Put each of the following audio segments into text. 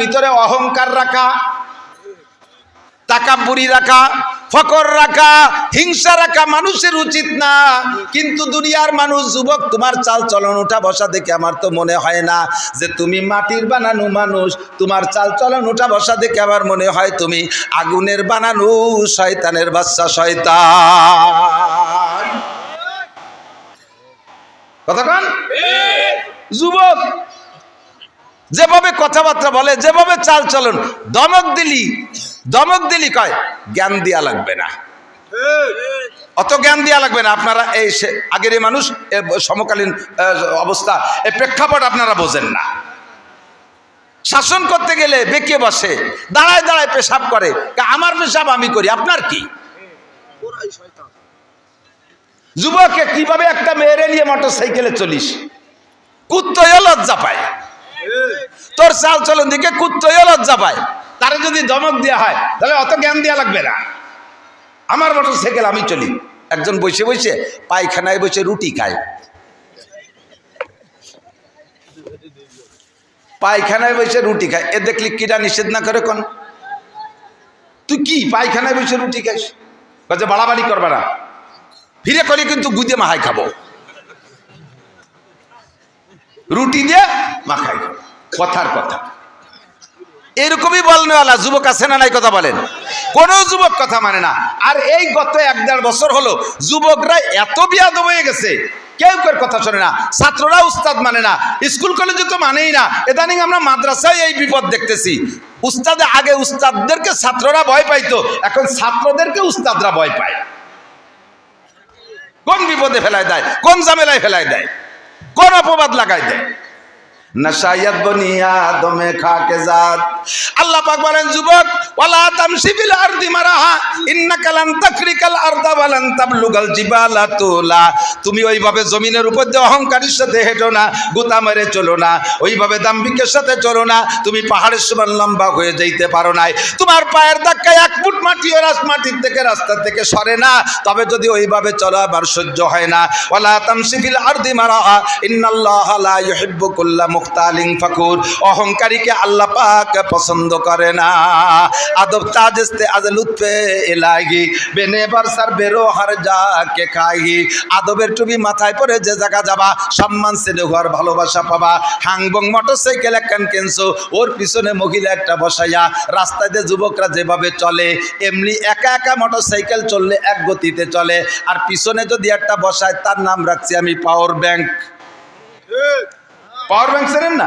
ভিতরে অহংকার রাখা তাকাব্বুরি রাখা ফকর রাখা হিংসা রাখা মানুষের উচিত না। কিন্তু দুনিয়ার মানুষ যুবক তোমার চাল চলন উঠা বসা দেখে আমার তো মনে হয় না যে তুমি মাটির বানানো মানুষ। তোমার চাল চলন উঠা বসা দেখে আমার মনে হয় তুমি আগুনের বানানো শয়তানের বাচ্চা শয়তান। কথা কন? যুবক যেভাবে কথাবার্তা বলে, যেভাবে চাল চলন, দমক দিলি দমক দিলি কয়, জ্ঞান দিয়া লাগবে না। অত জ্ঞান দিয়া লাগবে না। আপনারা এই আগের এই মানুষ সমকালীন অবস্থা এই প্রেক্ষাপট আপনারা বোঝেন না। শাসন করতে গেলে বেঁকে বসে, দাঁড়ায় দাঁড়ায় পেশাব করে আমার পেশাব আমি করি, আপনার কি? যুবকে কীভাবে একটা মেয়েরে নিয়ে মোটর সাইকেলে চলিস? কুত্তয় লজ্জা পায়। তোর চাল চলন দিকে কুত্তয় লজ্জা পায়। তারে যদি ধমক দেওয়া হয়, তাহলে অত জ্ঞান দেওয়া লাগবে না। আমার মোটর সাইকেল আমি চলি। একজন বসে বসে পায়খানায় বসে রুটি খায়। পায়খানায় বসে রুটি খায়। এ দেখলি কিরা নিষেধ না করে কোন? তুই কি পায়খানায় বসে রুটি খাইস? কাজে বাড়াবাড়ি করবে না। ফিরে করে কিন্তু গুদে মাহাই খাব। রুটি দিয়ে মাখাই খাব। কথার কথা। এরকমই বলনেওয়ালা যুবক আছে না নাই কথা বলেন। কোনো যুবক কথা মানে না। আর এই গত এক দেড় বছর হলো যুবকরা এত বিয়াদ হয়ে গেছে, কেউ কেউ কথা শোনে না। ছাত্ররা উস্তাদ মানে না। স্কুল কলেজে তো মানেই না। ইদানিং আমরা মাদ্রাসায় এই বিপদ দেখতেছি। উস্তাদে আগে উস্তাদদেরকে ছাত্ররা ভয় পাইতো, এখন ছাত্রদেরকে উস্তাদরা ভয় পায়। কোন বিপদে ফেলায় দেয়, কোন ঝামেলায় ফেলায় দেয়, কোন অপবাদ লাগায় দেয়। নশায়ত বনিয়া দমে খাকে জাত। আল্লাহ পাক তুমি ওইভাবে জমিনের উপর দিয়ে অহংকারের সাথে হেঁটো না, গুতা মেরে চলো না, ওইভাবে দাম্ভিকের সাথে চলো না, তুমি পাহাড়ের সমান লম্বা হয়ে যাইতে পারো নাই। তোমার পায়ের ধাক্কায় এক ফুট মাটিও রাস মাটির থেকে রাস্তা থেকে সরে না, তবে যদি ওইভাবে চলো আবার সহ্য হয় না। ওয়ালা তামশি বিল আরদি মারাহা, ইন্নাল্লাহা লা ইউহিব্বু কুল্লা মুখতালিন ফাকুর, অহংকারীকে আল্লাহ পাক পছন্দ করে না। আদব তাজস্তে আজ লুৎফে এলাহি, বেনে বারসার বেরো হার যা কে খাই আদবের টুপি মাথায় পরে যে জায়গা যাবা, সম্মান শ্রেণি হওয়ার ভালোবাসা পাবা। হাংবং মোটরসাইকেল একখান কেনছো, ওর পিছনে মহিলা একটা বসাইয়া, রাস্তায় দিয়ে যুবকরা যেভাবে চলে, এমনি একা একা মোটরসাইকেল চললে এক গতিতে চলে। আর পিছনে যদি একটা বসায়, তার নাম রাখছি আমি পাওয়ার ব্যাংক। পাওয়ার ব্যাংক জানেন না।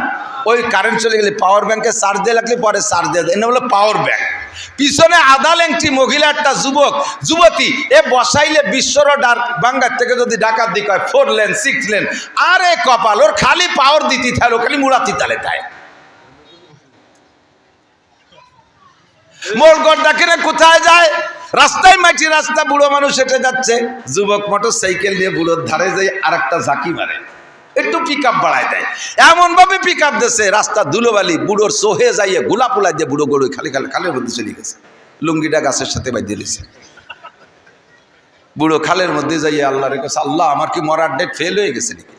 ওই কারেন্ট চলে গেলে পাওয়ার ব্যাংকে চার্জ দিয়ে লাগলে পরে চার্জ দিয়ে দেয়। হলো পাওয়ার ব্যাংক পিছনে আধা লেংটি মহিলা একটা যুবক, যুবতী, এ বসাইলে বিশ্বর ডাক বাঙ্গার থেকে যদি ডাকাত দিক হয় ফোর লেন সিক্স লেন আরে কপাল, ওর খালি পাওয়ার দিতে থাকল খালি মুড়াতি তালে তাই মোর গড় ডাকিরে কোথায় যায়? রাস্তায় মাটি রাস্তা, বুড়ো মানুষ হেঁটে যাচ্ছে। যুবক মোটর সাইকেল নিয়ে বুড়োর ধারে যাই আর একটা ঝাঁকি মারে। একটু পিক আপ বাড়ায় দেয়। এমন ভাবে পিক আপ দিচ্ছে রাস্তা ধুলোবালি, বুড়োর সোহে যাইয়ে গোলা পোলা দিয়ে বুড়ো গড়ে খালি খালি খালের মধ্যে চলে গেছে। লুঙ্গিটা গাছের সাথে বাঁধিয়ে দিয়েছে বুড়ো খালের মধ্যে যাইয়ে আল্লাহ রেখেছে আল্লাহ, আমার কি মরার ডেট ফেল হয়ে গেছে নাকি?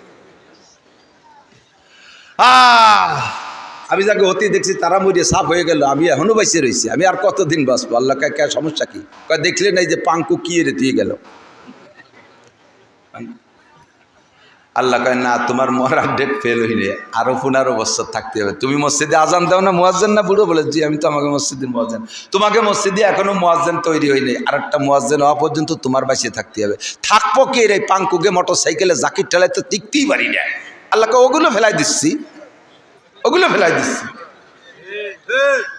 আমি যাকে অতি দেখছি, তারা মরিয়ে সাফ হয়ে গেল, আমি এখনও বাইসে রয়েছি আমি আর কতদিন বাঁচবো? আল্লাহ কে, সমস্যা কি? দেখলে নাই যে পাঙ্কু কি রে দিয়ে গেল। আল্লাহ কয়, না, তোমার মরার ডেট ফেল হইলে আরও পনেরো বছর থাকতে হবে। তুমি মসজিদে আজান দাও না, মোয়াজ্জেন না বুড়ো? বলে, জি, আমি তো আমাকে মসজিদের মোয়াজ্জেন। তোমাকে মসজিদে এখনও মোয়াজ্জেন তৈরি হয়নি। আর একটা মোয়াজ্জেন হওয়া পর্যন্ত তোমার বাসিয়ে থাকতে হবে। থাকব কে রে? পাঙ্কুকে মোটর সাইকেলে জাকির ঠেলায় তো টিকতেই পারি না। আল্লাহকে ওগুলো ফেলাই দিচ্ছি। ওগুলো ফেলাই দিচ্ছি।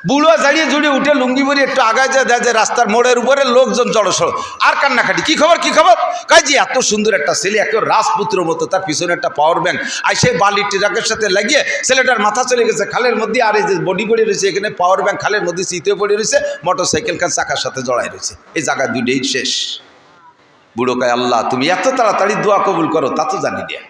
বুড়ো দাঁড়িয়ে জুড়ে উঠে লুঙ্গি বড়ি একটু আগায় যায়, দেয় যে রাস্তার মোড়ের উপরে লোকজন জড়সড়। আর কান্নাকাটি, কি খবর কি খবর? কাজ এত সুন্দর একটা ছেলে এত রাজপুত্র মতো, তার পিছনে একটা পাওয়ার ব্যাংক আর সেই বালি ট্রাকের সাথে লাগিয়ে ছেলেটার মাথা চলে গেছে খালের মধ্যে, আর এই যে বডি পড়ে রয়েছে, এখানে পাওয়ার ব্যাংক খালের মধ্যে চিতে পড়ে রয়েছে মোটর সাইকেল কান চাকার সাথে জড়াই রয়েছে। এই জায়গা দুইটাই শেষ। বুড়ো কায়, আল্লাহ, তুমি এত তাড়াতাড়ি দোয়া কবুল করো, তা তো জানি দিয়া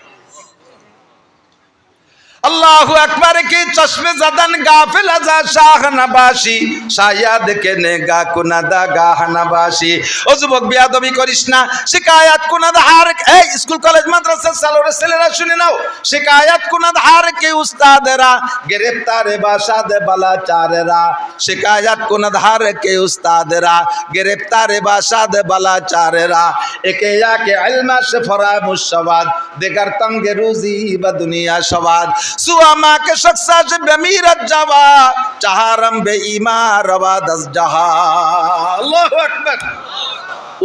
আল্লাহু আকবার কি চশমে জাদান গাফিল আজা শাহ নাবাসি? শায়াদ কে নে গা কুনাদা গাহ নাবাসি? ও যুবক বিয়াদবি করিস না, শিকায়াত কুনাদ হার এই স্কুল, কলেজ, মাদ্রাসা সালোরে ছেলেরা শুনে নাও। শিকায়াত কুনাদ হার কে উস্তাদেরা গ্রেফতারে বাসাদ বালা চারেরা। শিকায়াত কুনাদ হার কে উস্তাদেরা গ্রেফতারে বাসাদ বালা চারেরা। একে ইয়াকে ইলমা সে ফরা মুশাবাদ দেগার তঙ্গে রুজি বা দুনিয়া সবাদ সুয়ামা কে শখসা সে বেমিরত যাওয়া চাহারম বে ইমা রবা দস জাহা আল্লাহু আকবার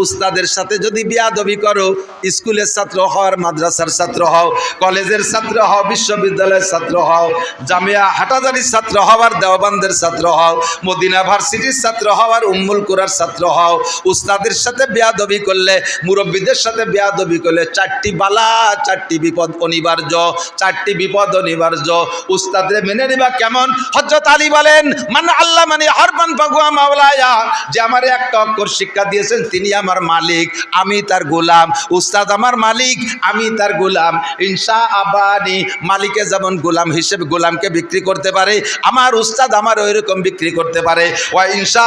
উস্তাদের সাথে যদি বিয়াদবি করো, স্কুলের ছাত্র হও আর মাদ্রাসার ছাত্র হও, কলেজের ছাত্র হও, বিশ্ববিদ্যালয়ের ছাত্র হও, জামিয়া হাটাজারির ছাত্র হও আর দেওবানদের ছাত্র হও, মদিনা ভার্সিটির ছাত্র হও আর উম্মুল কুরার ছাত্র হও, উস্তাদের সাথে বিয়াদবি করলে, মুরব্বীদের সাথে বিয়াদবি করলে চারটি বালা, চারটি বিপদ অনিবার্য, চারটি বিপদ অনিবার্য। উস্তাদের মেনে নিবা কেমন? হজরত আলী বলেন মানে আল্লাহ মানে হরমান ফাগুয়া মাওলায়া যে আমার একটা অক্ষর শিক্ষা দিয়েছেন, তিনি আমার মালিক, আমি তার গোলাম। উস্তাদ আমার মালিক, আমি তার গোলাম। ইনসা আবানি মালিকে যেমন গোলাম হিসেবে গোলামকে বিক্রি করতে পারে, আমার উস্তাদ আমার ওই রকম বিক্রি করতে পারে। ওয়া ইনসা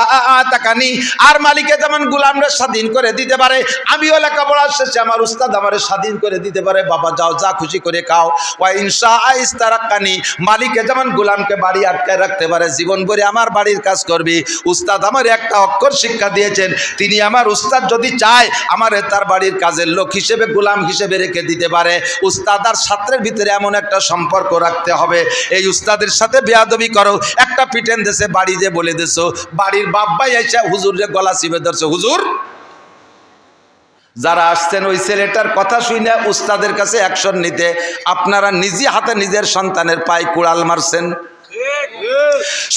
তাকানি আর মালিকে যেমন গোলামরা স্বাধীন করে দিতে পারে, আমিও লেখাপড়া শেষে আমার উস্তাদ আমার স্বাধীন করে দিতে পারে। বাবা, যাও, যা খুশি করে খাও। ওয়া ইনসা ইস্তারাক্কানি মালিকে যেমন গোলামকে বাড়ি আটকায় রাখতে পারে জীবন ভরে আমার বাড়ির কাজ করবি। উস্তাদ আমার একটা অক্ষর শিক্ষা দিয়েছেন, তিনি আমার উস্তাদ যদি চায়, আমার তার বাড়ির কাজের লোক হিসেবে, গোলাম হিসেবে রেখে দিতে পারে। উস্তাদ আর ছাত্রের ভিতরে এমন একটা সম্পর্ক রাখতে হবে। এই উস্তাদের সাথে বেয়াদবি করো। একটা পিটেন দেশে বাড়ি যে বলে দেছো, বাড়ির বাব্বাই এসে হুজুর গলা চিবে ধরছে, হুজুর! যারা আসছেন ওই ছেলেটার কথা শুনে উস্তাদের কাছে অ্যাকশন নিতে, আপনারা নিজে হাতে নিজের সন্তানের পায়ে কুড়াল মারছেন।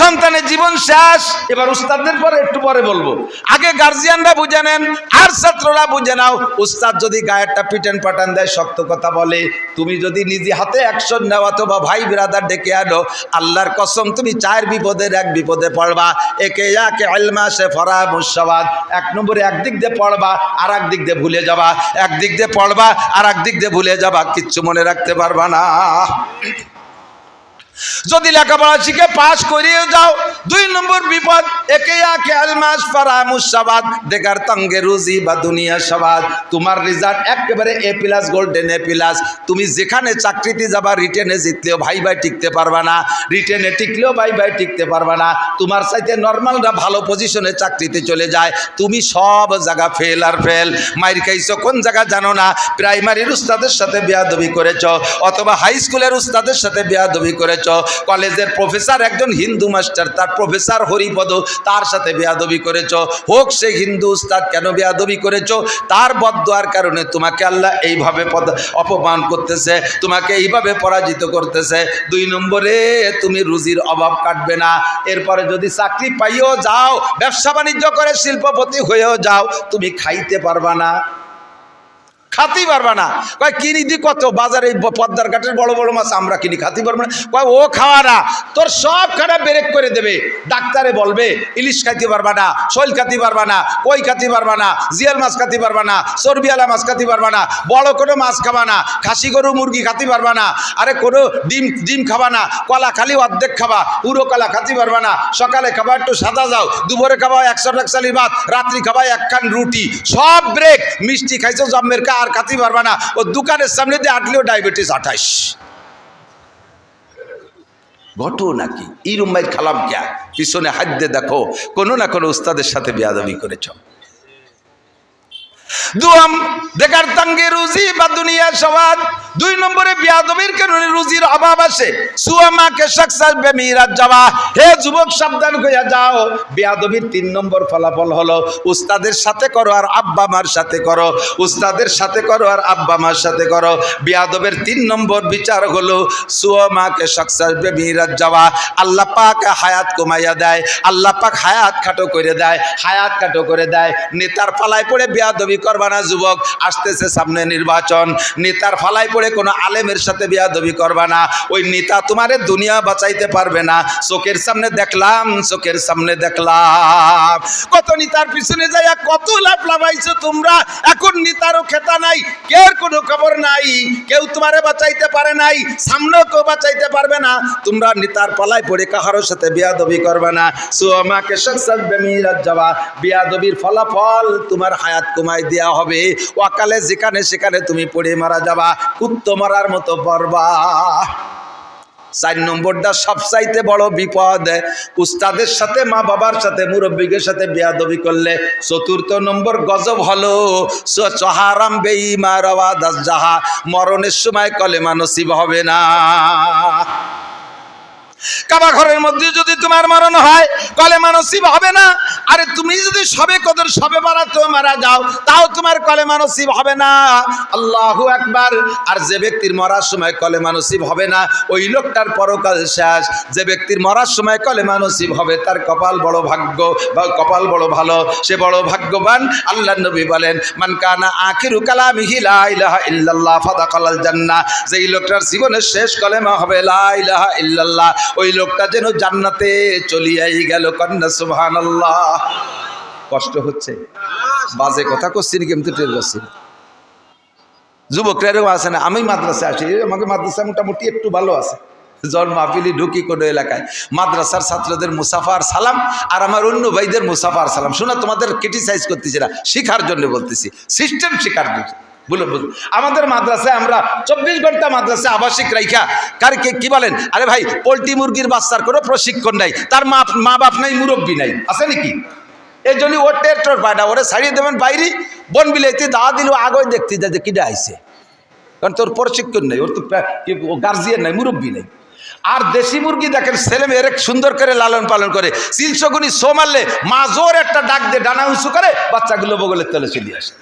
সন্তানের জীবন শেষ। এবার উস্তাদদের পরে, একটু পরে বলব। আগে গার্জিয়ানরা বুঝে নেন, আর ছাত্ররা বুঝে নাও। উস্তাদ যদি গায়েরটা পিটেন পাটান দেয়, শক্ত কথা বলে। তুমি যদি নিজে হাতে অ্যাকশন নেও, অথবা ভাই বিরাদার ডেকে আনো, আল্লাহর কসম, তুমি চার বিপদের এক বিপদে পড়বা। একে একে আলমা সে ফরা মুসাবাদ এক নম্বরে একদিক দিয়ে পড়বা, আর দিক দিয়ে ভুলে যাবা। একদিক দিয়ে পড়বা, আর একদিক দিয়ে ভুলে যাবা। কিচ্ছু মনে রাখতে পারবা না। যদি লেখাপড়া শিখে পাশ করিয়ে যাও, দুই নম্বর বিপদ, একে আকে আলমাস পারা মুসাবাদ দেখার তঙ্গে রুজি বা দুনিয়া সবাদ। তোমার রেজাল্ট একেবারে A plus golden A plus তুমি যেখানে চাকরিতে যাবা রিটেনে জিতলেও ভাই ভাই টিকতে পারবা না। রিটেনে টিকলেও ভাই ভাই টিকতে পারবা না। তোমার সাথে নর্মালরা ভালো পজিশনে চাকরিতে চলে যায়। তুমি সব জায়গা ফেল আর ফেল মাইর খাইছো, কোন জায়গা জানো না? প্রাইমারির উস্তাদের সাথে বেয়াদবি করেছ, অথবা হাই স্কুলের উস্তাদের সাথে বেয়াদবি করেছ কলেজের প্রফেসর একজন হিন্দু মাস্টার, তার প্রফেসর হরিপদ, তার সাথে বেয়াদবি করেছ। হোক সে হিন্দু উস্তাদ, কেন বেয়াদবি করেছ? তার বদোয়ার কারণে তোমাকে আল্লাহ এইভাবে অপমান করতেছে, তোমাকে এইভাবে পরাজিত করতেছে। দুই নম্বরে, তুমি রুজির অভাব কাটবে না। এরপরে যদি চাকরি পাইও যাও, ব্যবসা বাণিজ্য করে শিল্পপতি হয়েও যাও, তুমি খাইতে পারবা না। খাতেই পারবা না। কয়, কিনি দি কত? বাজারে পদ্মার ঘাটের বড় বড় মাছ আমরা কিনি খাতেই পারব না। কয়, ও খাওয়া না। তোর সব খানা ব্রেক করে দেবে। ডাক্তারে বলবে, ইলিশ খাইতে পারবা না, শৈল খাতে পারবা না, কই খাতে পারবা না, জিয়াল মাছ খাতে পারবা না চর্বিয়ালা মাছ খাতে পারবা না, বড় কোনো মাছ খাবা না, খাসি গরু মুরগি খাতে পারবা না, আরে কোনো ডিম ডিম খাবা না, কলা খালি অর্ধেক খাবা, পুরো কলা খাতে পারবা না। সকালে খাবা একটু সাদা যাও দুপুরে খাবা একশো টাকশালি ভাত, রাত্রি খাবা একখান রুটি। সব ব্রেক। মিষ্টি খাইছো জম্মের কা আর কাতি পারবা না। ও দোকানের সামনে দিয়ে আটলেও ডায়াবেটিস আঠাইশ ঘটো নাকি ইরুম্বাই খালাম ক্যা পিছনে হাত দিয়ে দেখো, কোনো না কোনো উস্তাদের সাথে বেয়াদবি করেছ। দুয়াম দেখার তঙ্গে রুজি বা দুনিয়া সবাদ দুই নম্বরে বিয়াদবির কারণে রুজির অভাব আসে সুয়ামাকে সাকসাস বেমিরাত যাওয়া। হে যুবক, সাবধান হইয়া যাও। বিয়াদবির তিন নম্বর ফলাফল হলো, উস্তাদের সাথে করো আর আব্বা মার সাথে করো। উস্তাদের সাথে করো আর আব্বা মার সাথে করো। বিয়াদবের তিন নম্বর বিচার হলো সুয়ামাকে সাকসাস বেমিরাত যাওয়া। আল্লাহ পাক হায়াত কমাইয়া দেয়। আল্লাহ পাক হায়াত খাটো করে দেয়। হায়াত খাটো করে দেয়। নেতার ফালায় পড়ে বিয়াদবি করবা না, যুবক। আসতেছে সামনে নির্বাচন। নেতার ফালায় পড়ে কোনো আলেমের সাথে বিয়াদবি করবা না। ওই নেতা তোমারে দুনিয়া বাঁচাইতে পারবে না। চোখের সামনে দেখলাম, চোখের সামনে দেখলাম। কত নেতার পিছনে যাইয়া কত লাভ লাভাইছো তোমরা। এখন নেতারও খেতা নাই কেউ কোনো খবর নাই। কেউ তোমারে বাঁচাইতে পারে নাই, সামনেও কেউ বাঁচাইতে পারবে না। তোমরা নেতার পালায় পড়ে কাহারোর সাথে বিয়াদবি করবে না। সো আমাকে সৎসাদ বেমিরাত যাওয়া। বিয়াদবির ফলাফল তোমার হায়াত কমাই দেওয়া হবে। ওয়াকালে যেখানে সেখানে তুমি পড়ে মারা যাবা। কুত্ত মারার মতো পড়বা। চার নম্বরটা সবচাইতে বড় বিপদ। উস্তাদের সাথে, মা বাবার সাথে, মুরব্বীদের সাথে বেয়াদবি করলে চতুর্থ নম্বর গজব হলো চহারাম বেইমা রওয়া দাস যাহা। মরণের সময় কলেমা নসিব হবে না। কাবা ঘরের মধ্যে যদি তোমার মরণ হয় কলে মানসিব হবে না। আরে তুমি যদি সবে কদর, সবে বাড়াতে মারা যাও, তাও তোমার কলে মানসিব হবে না। আল্লাহু একবার আর যে ব্যক্তির মরার সময় কলে মানসিব হবে না, ওই লোকটার পরকাল শেষ। যে ব্যক্তির মরার সময় কলে মানসিব হবে, তার কপাল বড় ভাগ্য, বা কপাল বড় ভালো, সে বড় ভাগ্যবান। আল্লাহ নবী বলেন, মান কানা আখিরু কালামিহি লা ইলাহা ইল্লাল্লাহ ফাদাকালাল জান্নাহ। যেই লোকটার জীবনের শেষ কলেমা হবে, লা ইলাহা ইল্লাল্লাহ। ওই লোকটা যেন জান্নাতে চলিয়াই গেল, কন্যা সুবহানাল্লাহ। কষ্ট হচ্ছে। বাজে কথা করছি আমি টের পাচ্ছি। যুবকরা এরকম আছে না? আমি মাদ্রাসায় আসি আমাকে মাদ্রাসা মোটামুটি একটু ভালো আছে। জন ঢুকি কোনো এলাকায়। মাদ্রাসার ছাত্রদের মুসাফার সালাম আর আমার অন্য ভাইদের মুসাফার সালাম। শোনা, তোমাদের ক্রিটিসাইজ করতেছি না, শিখার জন্য বলতেছি। সিস্টেম শিখার জন্য। বলে আমাদের মাদ্রাসায় আমরা চব্বিশ ঘণ্টা মাদ্রাসায় আবাসিক রাইখা কার কে বলেন? আরে ভাই, পোলট্রি মুরগির বাচ্চার কোনো প্রশিক্ষণ নাই, তার মা মা বাপ নাই, মুরব্বী নাই, আছে নাকি? এই জন্য ওর টের টোর পায় না, ওরে ছাড়িয়ে দেবেন বাইরে, বন বিলাইতে দাওয়া দিল আগে দেখতে যা যে কিডা আইসে কারণ তোর প্রশিক্ষণ নেই, ওর তো গার্জিয়ান নাই, মুরব্বী নেই। আর দেশি মুরগি দেখেন, ছেলে মেয়ের সুন্দর করে লালন পালন করে। চিলশগুনি সো মারলে, মা জোর একটা ডাক দিয়ে ডানা উঁচু করে বাচ্চাগুলো বগলের তলে চলে আসে।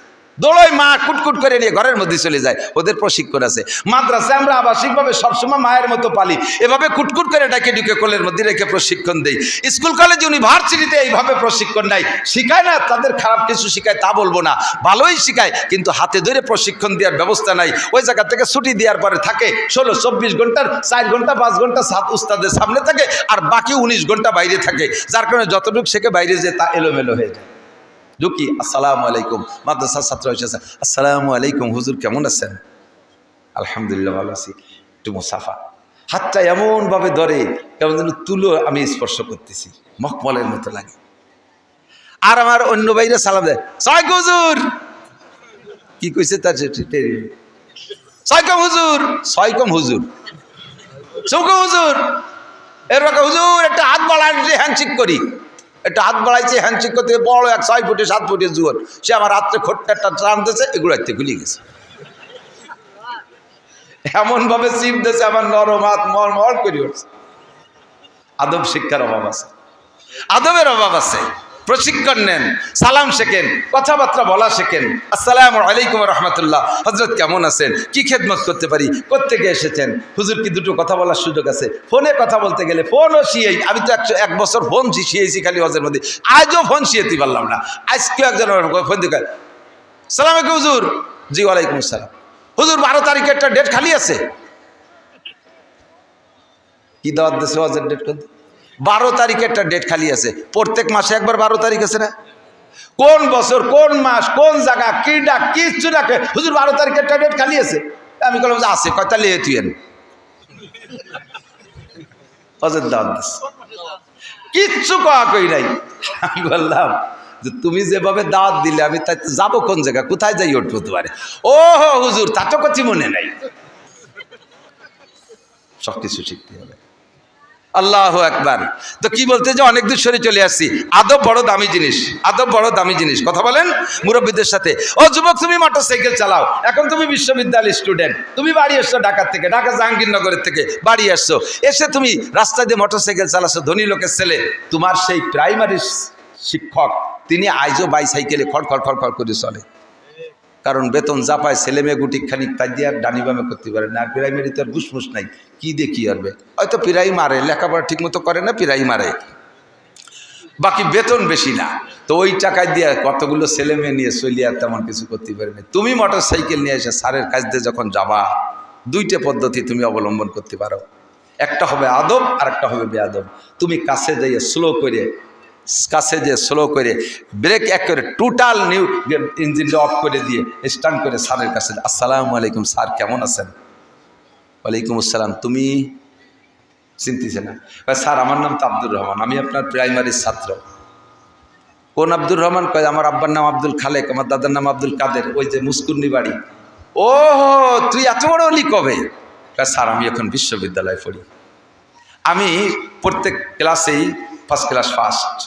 দোলই মা কুটকুট করে নিয়ে ঘরের মধ্যে চলে যায়, ওদের প্রশিক্ষণ আছে। মাদ্রাসায় আমরা আবাসিকভাবে সবসময় মায়ের মতো পালি। এভাবে কুটকুট করে ডাকে ঢুকে কোলের মধ্যে রেখে প্রশিক্ষণ দেই। স্কুল, কলেজ, ইউনিভার্সিটিতে এইভাবে প্রশিক্ষণ নাই। শিখায় না, তাদের খারাপ কিছু শিখায় তা বলব না। ভালোই শিখায়, কিন্তু হাতে ধরে প্রশিক্ষণ দেওয়ার ব্যবস্থা নাই। ওই জায়গা থেকে ছুটি দেওয়ার পরে থাকে ষোলো, চব্বিশ ঘণ্টার, চার ঘণ্টা, পাঁচ ঘণ্টা সাত উস্তাদের সামনে থাকে, আর বাকি উনিশ ঘণ্টা বাইরে থাকে। যার কারণে যতটুকু শেখে বাইরে যে তা এলোমেলো হয়ে যায়। ঢুকি আসসালামু আলাইকুম মাদ্রাসার ছাত্র এসেছে আসসালামু আলাইকুম হুজুর কেমন আছেন আলহামদুলিল্লাহ ভালো আছি একটু মুসাফা হাতটা এমনভাবে ধরে কেমন যেন তুলো আমি স্পর্শ করতেছি মকমলের মতো লাগে আর আমার অন্য বাইরে সালাম দেয় সাইক হুজুর কি কইছে তার সাইকম হুজুর সাইকম হুজুর চৌকম হুজুর এরকম হুজুর একটা হাত বাড়ায় হ্যান্ডশেক করি একটা হাত বাড়াইছে হ্যান্ডশেক করতে বড় এক ছয় ফুটে, সাত ফুটে জুয়ার। সে আমার রাত্রে খোট্টা একটা টান দিয়েছে, এগুলো হাতে খুলে গেছে। এমনভাবে চিপ দিয়েছে, আমার নরম হাত মর মর করে উঠছে। আদব শিক্ষার অভাব আছে। আদবের অভাব আছে। প্রশিক্ষণ নেন, সালাম শেখেন, কথাবার্তা বলা শেখেন। আসসালামু আলাইকুম রহমতুল্লাহ। হজরত কেমন আছেন? কি খেদমত করতে পারি? কোথেকে এসেছেন? হুজুর কি দুটো কথা বলার সুযোগ আছে? ফোনে কথা বলতে গেলে ফোনও শিয়েই, আমি তো একশো এক বছর ফোন শিয়েছি খালি হজের মধ্যে। আজও ফোন শিয়েতে পারলাম না। আজকে একজন ফোন দিকে সালাম আলাইকুম হুজুর। জি, ওয়ালাইকুম আসসালাম। হুজুর, বারো তারিখে একটা ডেট খালি আছে? কি দাওয়াত দেশে হজের ডেট করতে বারো তারিখে একটা ডেট খালি আছে। প্রত্যেক মাসে একবার বারো তারিখ আছে না? কোন বছর, কোন মাস, কোন জায়গা, কি ডাক কিচ্ছু ডাকে? হুজুর, বারো তারিখে একটা ডেট খালি আছে। আমি বললাম যে আছে কয়টা লিয়ে দিস, কিচ্ছু কয়া কই নাই। আমি বললাম, যে তুমি যেভাবে দাওয়াত দিলে, আমি তাই যাব কোন জায়গা, কোথায় যাই উঠবো তোমারে ও হুজুর, তা তো কিছু মনে নাই। সব কিছু শিখতে হবে আল্লাহ একবার তো কি বলতে যে অনেক দূর সরে চলে আসছি। আদব বড় দামি জিনিস, আদব বড় দামি জিনিস। কথা বলেন মুরব্বীদের সাথে, ও যুবক, তুমি মোটর সাইকেল চালাও। এখন তুমি বিশ্ববিদ্যালয় স্টুডেন্ট তুমি বাড়ি এসছো ঢাকার থেকে, ঢাকা জাহাঙ্গীরনগরের থেকে বাড়ি আসছো। এসে তুমি রাস্তায় দিয়ে মোটর সাইকেল চালাচ্ছ, ধনী লোকের ছেলে। তোমার সেই প্রাইমারি শিক্ষক, তিনি আইজও বাইসাইকেলে খড় খড় খড় খড় করে চলে। কারণ বেতন যা পায়, ছেলে মেয়ে গুটি খানিক তাই দিয়ে আর ডানি বামে করতে পারে না। আর প্রাইমারিতে আর ঘুষমুস নাই, কি কি আরবে হয়তো পিরাই মারে, লেখাপড়া ঠিক মতো করে না পিরাই মারে। বাকি বেতন বেশি না। তো ওই টাকায় দিয়ে কতগুলো ছেলে মেয়ে নিয়ে চলিয়ে আর তেমন কিছু করতে পারে না। তুমি মোটর সাইকেল নিয়ে এসে সারের কাজ দিয়ে যখন যাবা, দুইটা পদ্ধতি তুমি অবলম্বন করতে পারো। একটা হবে আদব আর একটা হবে বেআদব। তুমি কাছে যাইয়ে স্লো করে কাছে যে স্লো করে ব্রেক এক করে টোটাল নিউ ইঞ্জিনটা অফ করে দিয়ে স্টার্ট করে স্যারের কাছে আসসালামু আলাইকুম স্যার, কেমন আছেন? ওয়ালাইকুম আসসালাম, তুমি? চিনতেছে না। স্যার, আমার নাম তো আব্দুর রহমান, আমি আপনার প্রাইমারির ছাত্র। কোন আব্দুর রহমান? কয়, আমার আব্বার নাম আব্দুল খালেক, আমার দাদার নাম আব্দুল কাদের, ওই যে মুস্কুন্নি বাড়ি। ও তুই এত বড় হলি কবে? স্যার, আমি এখন বিশ্ববিদ্যালয়ে পড়ি। আমি প্রত্যেক ক্লাসেই ফার্স্ট ক্লাস ফার্স্ট